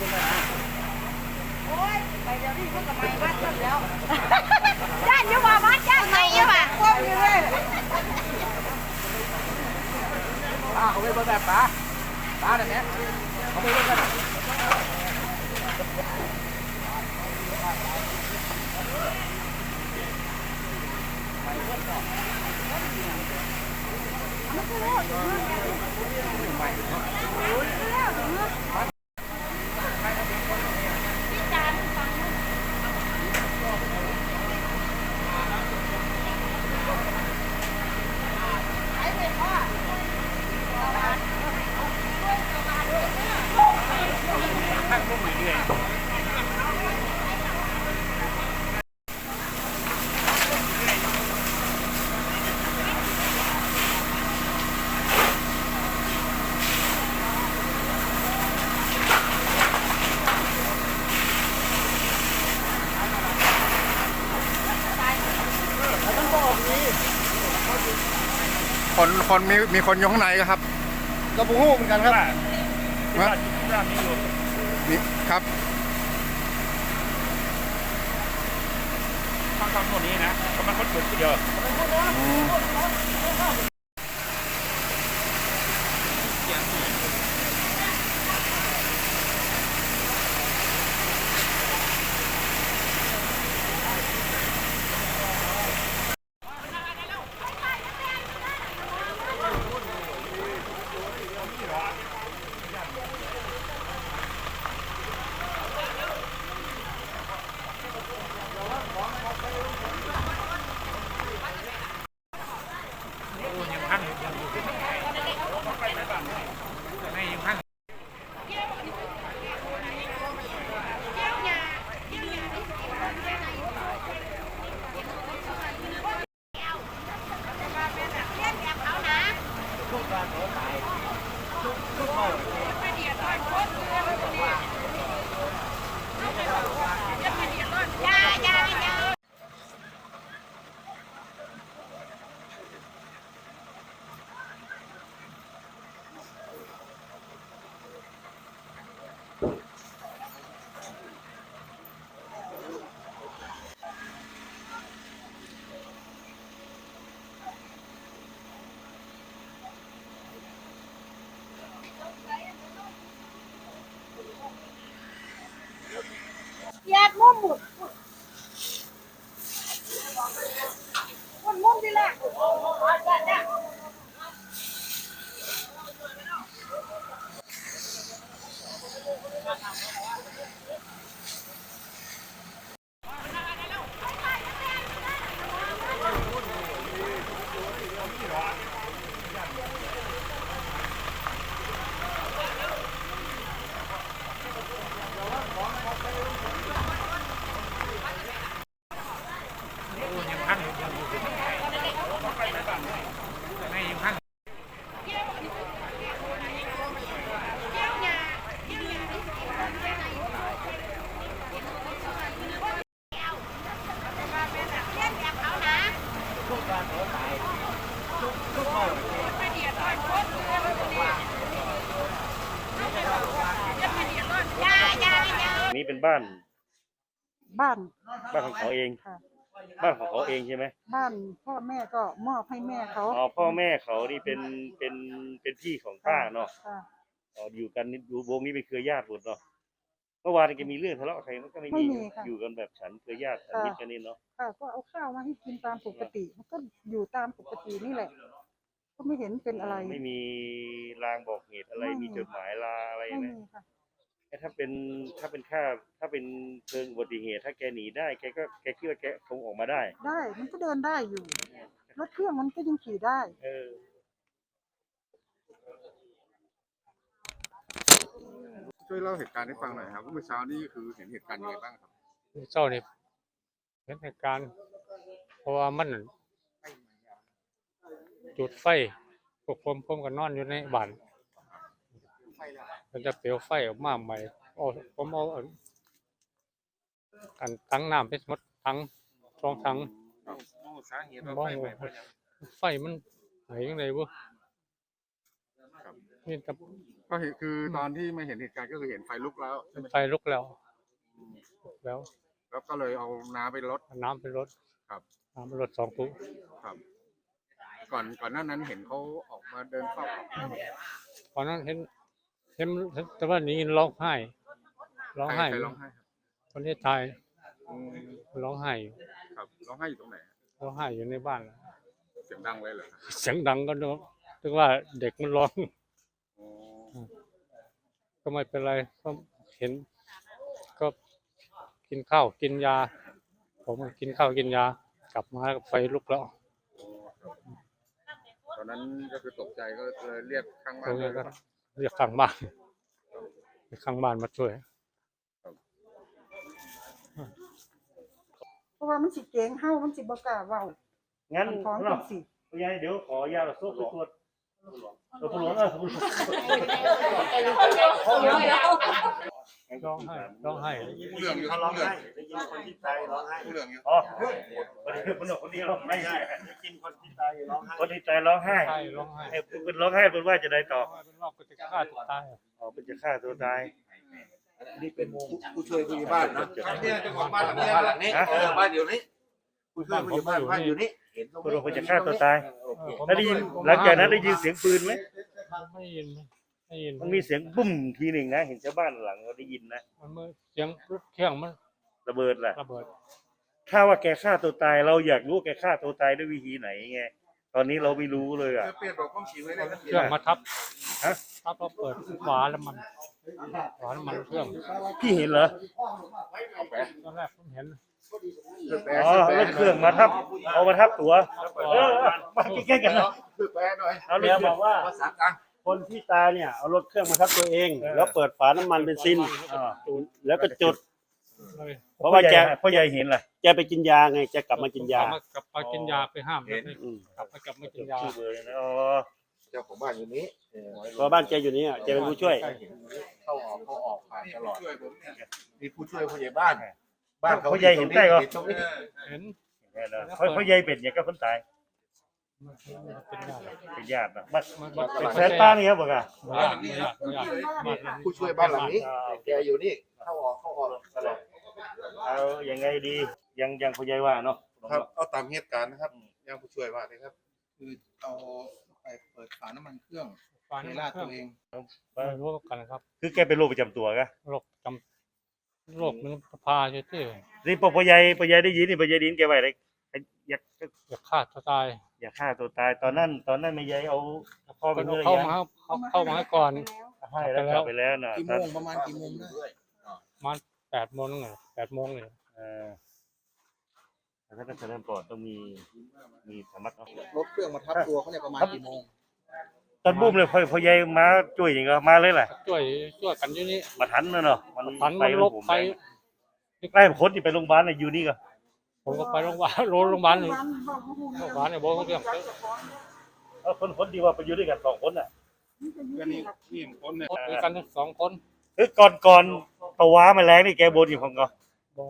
ดี๋ยวนี้เขาก็ไม่บ้านเพิ่นแล้วย่านอยู่ว่าบ้านย่านไหนอยู่ว่าก้มอยู่เลยป้าเขาไปเบิ่งแบบป้าป้าเนี่ยแม่เขาไปเบิ่งกัน คนคนมีมีคนอยู่ข้างในครับกระปุกหูเหมือนกันครับฮะนี่ครับทางทางโน่นนี้นะก็มันคนเกิดทีเดียว นี่เป็นบ้าน บ้านบ้านของเขาเอง ค่ะ บ้านของเขาเองใช่ไหมบ้านพ่อแม่ก็มอบให้แม่เขาอ๋อพ่อแม่เขานี่เป็นเป็นเป็นพี่ของป้าเนาะค่ะ อ๋ออยู่กันนี่ดูวงนี้เป็นเครือญาติหมดเนาะเมื่อวานจะมีเรื่องทะเลาะใครมันก็ไม่มีอยู่กันแบบฉันเครือญาติฉันมิตรกันนี่เนาะค่ะก็เอาข้าวมาให้กินตามปกติมันก็อยู่ตามปกตินี่แหละ ก็ไม่เห็นเป็นอะไรไม่มีลางบอกเหตุอะไรไม่มี มีจดหมายลาอะไรไม่ไหมมีค่ะ ถ้าเป็นถ้าเป็นค่าถ้าเป็นเพลิงอุบัติเหตุ ถ้าแกหนีได้แกก็แกคิดว่าแกคงออกมาได้ ได้มันก็เดินได้อยู่ รถเครื่องมันก็ยังขี่ได้ เออช่วยเล่าเหตุการณ์ให้ฟังหน่อยครับว่าเมื่อเช้านี้คือเห็นเหตุการณ์ยังไงบ้างครับเจ้านี่เห็นเหตุการณ์เพราะว่ามันจุดไฟพวกผมผมก็นอนอยู่ในบ้าน มันจะเปลวไฟออกมาใหม่โอ้ผมเอาอันอันทั้งน้ำไปหมดทั้งสองทั้งสาเหตุบ้องไฟมันไหนยังไงวะนี่แต่ก็เห็นคือตอนที่ไม่เห็นเหตุการณ์ก็คือเห็นไฟลุกแล้วใช่ไหมไฟลุกแล้วลุกแล้วแล้วก็เลยเอาน้ำไปรดเอาน้ำไปรดครับ น้ำไปรดสองตู้ครับ ก่อนก่อนหน้านั้นเห็นเขาออกมาเดินเข้าออก ตอนนั้นเห็น เห็นเห็นแต่ว่านี้ร้องไห้ร้องใครไห้ใครร้องไห้ครับคนที่ตายอืมร้องไห้อยู่ครับร้องไห้อยู่ตรงไหนร้องไห้อยู่ในบ้าน เสียงดังเลยเหรอครับเสียงดังก็นึกนึกว่าเด็กมันร้อง อ๋อก็ไม่เป็นไรก็เห็น ก็กินข้าวกินยา ผมก็กินข้าวกินยา กลับมาก็ไฟลุกแล้วตอนนั้นก็คือตกใจก็เลยเรียกข้างบ้าก็นเลยเลยก็ เรียกข้างบ้านเรียกข้างบ้านมาช่วย เพราะว่ามันสิเก่งเฮามันสิบ่กล้าเว้างั้นมันท้องจัเนาะงสิยายเดี๋ยวขอยาละโซ่ไปตรวจเออผู้หลวงเออผู้หลวง ร้องไห้ร้องไห้เรื่องอยู่เขาร้องเรื่องไห้ได้ยินคนที่ตายร้องไห้เรื่องอยู่อ๋อคนที่คนคนนี้ร้องไม่ใช่ได้ยินคนที่ตายร้องไห้คนที่ตายร้องไห้ใช่ร้องไห้ไอ้เป็นร้องไห้เป็นว่าจะได้ต่อเป็นว่าก็จะฆ่าตัวตายอะอ๋อเป็นจะฆ่าตัวตายนี่เป็นผู้ช่วยผู้ใหญ่บ้านนะเนี่ยเจ้าของบ้านหลังเนี้ยบ้านหลังนี้เออบ้านเดี๋ยวนี้ผู้ช่วยผู้ใหญ่บ้านบ้านอยู่นี่เห็นตรงคนนี้เราคนจะฆ่าตัวตายผมแล้วได้ยินหลังจากนั้นได้ยินเสียงปืนไหมไม่ยิน ไม่ยินมันมีเสียงบุ้มทีหนึ่งนะ เห็นชาวบ้านหลังเราได้ยินนะ มันมือเสียงรถเครื่องมันระเบิดแหละระเบิด ถ้าว่าแกฆ่าตัวตาย เราอยากรู้ว่าแกฆ่าตัวตายด้วยวิธีไหนไง ตอนนี้เราไม่รู้เลยอะ เปลี่ยนบอกความจริงไว้เลยนะเครื่องมาทับฮะ ทับแล้วเปิดฝาแล้วมันฝาแล้วมันเครื่องพี่เห็นเหรอ ตอนแรกผมเห็นอ๋อรถเครื่องมาทับ เอามาทับตัว เออมาใกล้ๆกันนะคือแปลหน่อยเอารถเมียเครื่บอองกว่าภาษากลาง คนที่ตายเนี่ยเอารถเครื่องมาทับตัวเอง แล้วเปิดฝาน้ำมันเบนซินอ่าแล้วก็จุดเลยเพราะว่าแกพ่อใหญ่เห็นแหละแกไปกินยาไงแกกลับมากินยา กลับมากลับไปกินยาไปห้ามแล้วอืมกลับไปกลับมากินยา ชื่อเบอร์เลยนะอ๋อเจ้าของบ้านอยู่นี้เพราะบ้านแกอยู่นี่อะแกเป็นผู้ช่วย เข้าออกเข้าออกผ่านตลอดช่วยผมเนี่ยมีผู้ช่วยผู้ใหญ่บ้าน บ้านเขาพ่อใหญ่เห็นใกล้เหรอตรงนี้ เห็นพ่อพ่อใหญ่เป็นอย่างกับคนตาย เป็นยาเป็นญาตินะบ้านมันเป็นแฟนป้านี่ครับบอกอะไม่ยากไม่ยากไม่ยากบ้านหลังนี้ผู้ช่วยบ้านหลังนี้แกอยู่นี่เข้าออกเข้าออกตลอดเอายังไงดียังยังพ่อใหญ่ว่าเนาะครับเอาตามเหตุการณ์นะครับยังผู้ช่วยว่าเลยครับ คือเอาไปเปิดฝาน้ำมันเครื่องฝาไปนี้ราดเครื่ตัองวเองไม่รู้กันครับ คือแกเป็นโรคประจำตัวกะโรคจำโรคมันพาอยู่ที่นี่พอพ่อใหญ่พ่อใหญ่ได้ยินนี่พ่อใหญ่ได้ยินแกไว้เลย อยากอยากฆ่าตัวตายอยากฆ่าตัวตาย ตอนนั้น ตอนนั้นแม่ใหญ่เอาพ่อเป็นเอาเนื้อเข้ายังมาเขาเข้ามาให้ก่อนให้แล้วกลับไปแล้วนะกี่โมตอนงประมาณกี่โมงได้มาแปดโมงนึงอะแปดโมงเลยเออแต่ถ้าเป็นเริ่มปอดต้องมีมีธรรมะเนาะรถเครื่องมาทับตัวเขาเนี่ยประมาณกี่โมงตอนบุ้มเลยพ่อพ่อใหญ่มาช่วยอย่างเงี้ยมาเลยแหละช่วยช่วยกันอยู่นี่มาทันนะเนาะมันทันไปมันลบผมไปใกล้คนที่ไปโรงพยาบาลน่ะอยู่นี่ก็ ผมก็ไปโรงพยาบาลโรงโรงพยาบาลโรงพยาบาลเนี่ยบอกเรื่องเออคนคนที่ว่าไปอยู่ด้วยกันสองคนน่ะก็นี่นี่คนเนี่ยมีกันสองคนเอ้ยก่อนก่อนตะว้ามาแรงนี่แกบนอยู่ของก็บอ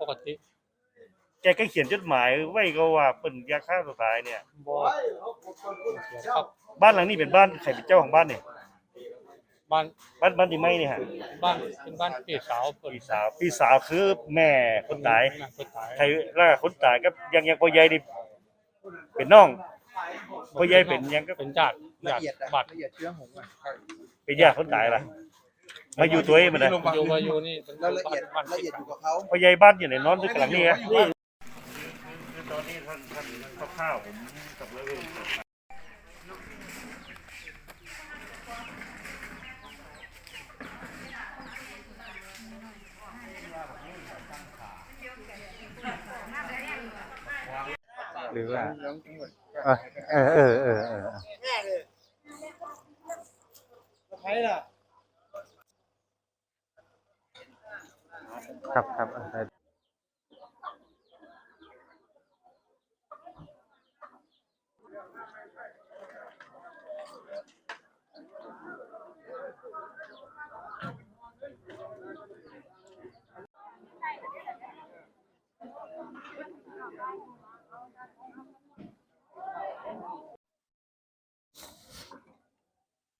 ปกติ แกก็เขียนจดหมายไว้ก็ว่าเป็นยาฆ่าตัวตายเนี่ยบอเสียครับบ้านหลังนี้เป็นบ้านใครเป็นเจ้าของบ้านเนี่ย บ้านบ้านบ้านที่ไม่เนี่ยฮะบ้านเป็นบ้านพี่สาวเปิดพี่สาวพี่สาวคือแม่คนตายคนตายใครล่าคนตายก็ยังยังพ่อใหญ่นี่เป็นน้องพ่อใหญ่เป็นยังก็เป็นญาติละญาติเอียดอะบัตรละเอียดเชื้อหงส์อะเป็นญาติคนตายล่ะมาอยู่ตัวเองมันนะอยู่มาอยู่นี่เป็นแล้วละเอียดบ้านละเอียดอยู่กับเขาพ่อใหญ่บ้านอยู่ในนอนด้วยกันหลังนี้ฮะนี่ตอนนี้ท่านท่านข้าวผมกับเลย หรือว่าเออเออเออเออใครล่ะครับครับ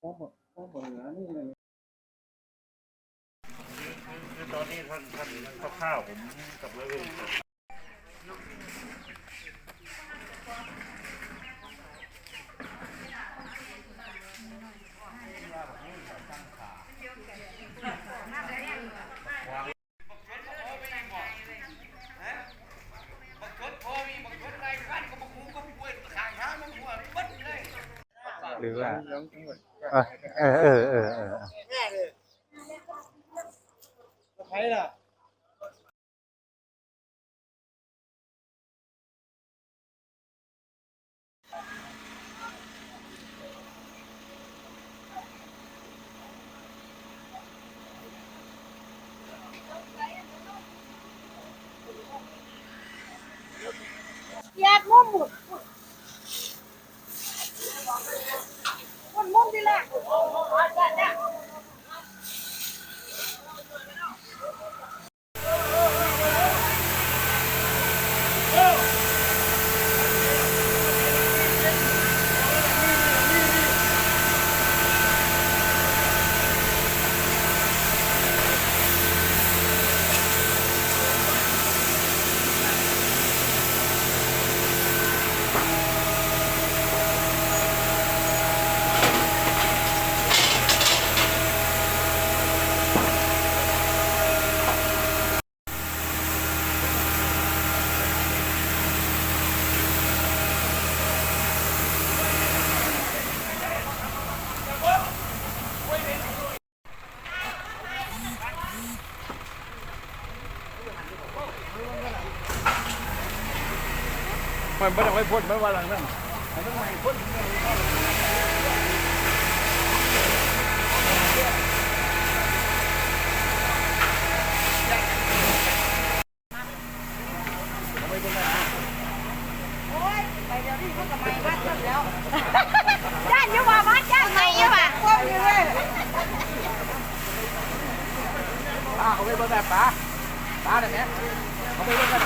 คือคือตอนนี้ท่านท่านคร่าวผมกับเรื่อง หรือว่าเออเออเออเออใครล่ะ มันไม่ต้องไปพ่นไม่ว่าหลังนั้นโอ้ยไปเดี๋ยวนี้มันก็ไม่บ้านเพิ่มแล้วย่านอยู่ว่าบ้านย่านไม่อยู่ว่าควบอยู่เลยป้าเขาไปเบิ่งแบบป้าป้าเนี่ยแม่เขาไปเบิ่งกัน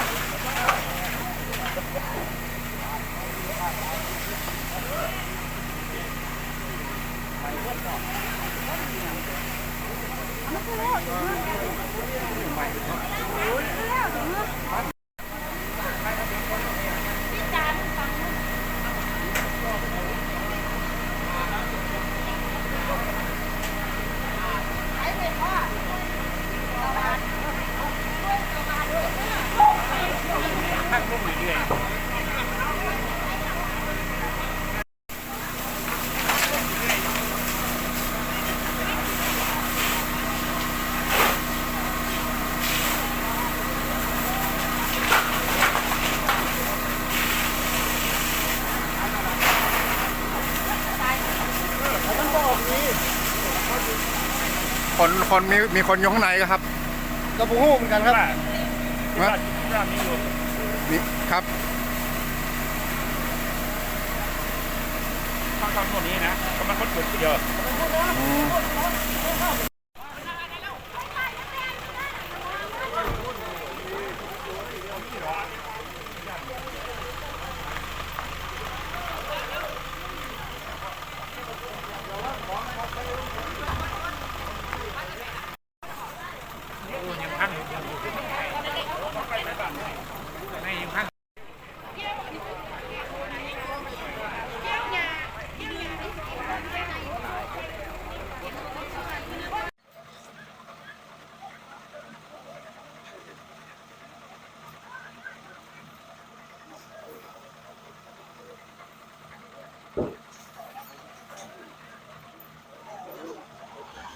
คน คนมีมีคนอยู่ข้างในครับกระปุกหูเหมือนกันครับนะนี่ครับข้างๆตัวนี้นะก็มันคนเกิดทีเดียวยังพังอยู่